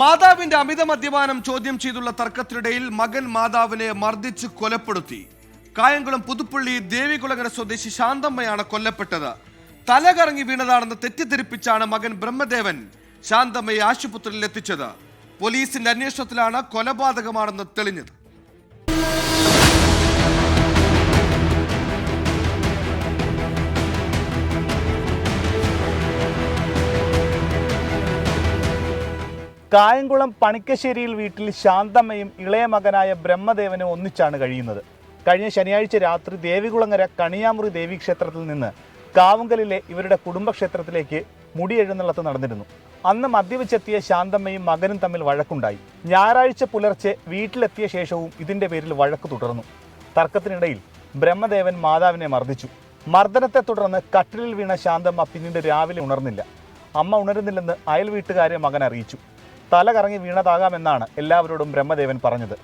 മാതാവിന്റെ അമിത മദ്യപാനം ചോദ്യം ചെയ്തുള്ള തർക്കത്തിനിടയിൽ മകൻ മാതാവിനെ മർദ്ദിച്ച് കൊലപ്പെടുത്തി. കായംകുളം പുതുപ്പള്ളി ദേവികുളങ്ങര സ്വദേശി ശാന്തമ്മയാണ് കൊല്ലപ്പെട്ടത്. തലകറങ്ങി വീണതാണെന്ന് തെറ്റിദ്ധരിപ്പിച്ചാണ് മകൻ ബ്രഹ്മദേവൻ ശാന്തമ്മയെ ആശുപത്രിയിൽ എത്തിച്ചത് പോലീസിന്റെ അന്വേഷണത്തിലാണ് കൊലപാതകമാണെന്ന് തെളിഞ്ഞത്. കായംകുളം പണിക്കശ്ശേരിയിൽ വീട്ടിൽ ശാന്തമ്മയും ഇളയ മകനായ ബ്രഹ്മദേവനും ഒന്നിച്ചാണ് കഴിയുന്നത്. കഴിഞ്ഞ ശനിയാഴ്ച രാത്രി ദേവികുളങ്ങര കണിയാമുറി ദേവീക്ഷേത്രത്തിൽ നിന്ന് കാവുങ്കലിലെ ഇവരുടെ കുടുംബക്ഷേത്രത്തിലേക്ക് മുടിയെഴുന്നള്ളത്ത് നടന്നിരുന്നു. അന്ന് മദ്യവെച്ചെത്തിയ ശാന്തമ്മയും മകനും തമ്മിൽ വഴക്കുണ്ടായി. ഞായറാഴ്ച പുലർച്ചെ വീട്ടിലെത്തിയ ശേഷവും ഇതിന്റെ പേരിൽ വഴക്ക് തുടർന്നു. തർക്കത്തിനിടയിൽ ബ്രഹ്മദേവൻ മാതാവിനെ മർദ്ദിച്ചു. മർദ്ദനത്തെ തുടർന്ന് കട്ടിലിൽ വീണ ശാന്തമ്മ പിന്നീട് രാവിലെ ഉണർന്നില്ല. അമ്മ ഉണരുന്നില്ലെന്ന് അയൽ വീട്ടുകാരെ മകൻ അറിയിച്ചു. തല കറങ്ങി വീണതാകാമെന്നാണ് എല്ലാവരോടും ബ്രഹ്മദേവൻ പറഞ്ഞത്.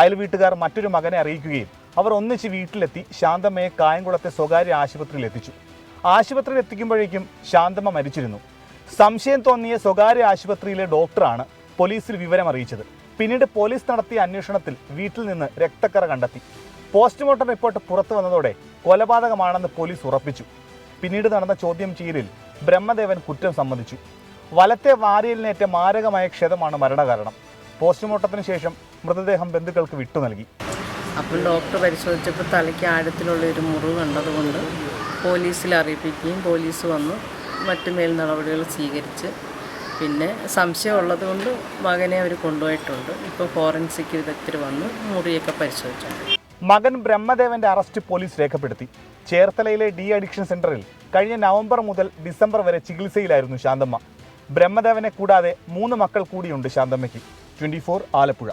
അയൽ വീട്ടുകാർ മറ്റൊരു മകനെ അറിയിക്കുകയും അവർ ഒന്നിച്ച് വീട്ടിലെത്തി ശാന്തമ്മയെ കായംകുളത്തെ സ്വകാര്യ ആശുപത്രിയിൽ എത്തിച്ചു. ആശുപത്രിയിൽ എത്തിക്കുമ്പോഴേക്കും ശാന്തമ്മ മരിച്ചിരുന്നു. സംശയം തോന്നിയ സ്വകാര്യ ആശുപത്രിയിലെ ഡോക്ടറാണ് പോലീസിൽ വിവരം അറിയിച്ചത് പിന്നീട് പോലീസ് നടത്തിയ അന്വേഷണത്തിൽ വീട്ടിൽ നിന്ന് രക്തക്കറ കണ്ടെത്തി. പോസ്റ്റ്മോർട്ടം റിപ്പോർട്ട് പുറത്തു വന്നതോടെ കൊലപാതകമാണെന്ന് പോലീസ് ഉറപ്പിച്ചു. പിന്നീട് നടന്ന ചോദ്യം ചെയ്യലിൽ ബ്രഹ്മദേവൻ കുറ്റം സമ്മതിച്ചു. വലത്തെ വാരിയലിനേറ്റ മാരകമായ ക്ഷതമാണ് മരണകാരണം. പോസ്റ്റ്മോർട്ടത്തിന് ശേഷം മൃതദേഹം ബന്ധുക്കൾക്ക് വിട്ടു നൽകി. അപ്പം ഡോക്ടർ പരിശോധിച്ചപ്പോൾ തലയ്ക്ക് ആഴത്തിലുള്ള ഒരു മുറിവ് കണ്ടതുകൊണ്ട് പോലീസിൽ അറിയിപ്പിക്കുകയും പോലീസ് വന്ന് മറ്റു മേൽ നടപടികൾ സ്വീകരിച്ച്. പിന്നെ സംശയമുള്ളത് കൊണ്ട് മകനെ അവർ കൊണ്ടുപോയിട്ടുണ്ട്. ഇപ്പോൾ ഫോറൻസിക് വിദഗ്ധർ വന്ന് മുറിയൊക്കെ പരിശോധിച്ചു. മകൻ ബ്രഹ്മദേവന്റെ അറസ്റ്റ് പോലീസ് രേഖപ്പെടുത്തി. ചേർത്തലയിലെ ഡി അഡിക്ഷൻ സെന്ററിൽ കഴിഞ്ഞ നവംബർ മുതൽ ഡിസംബർ വരെ ചികിത്സയിലായിരുന്നു ശാന്തമ്മ. ബ്രഹ്മദേവനെ കൂടാതെ മൂന്ന് മക്കൾ കൂടിയുണ്ട് ശാന്തമ്മയ്ക്ക്. ട്വന്റി ആലപ്പുഴ.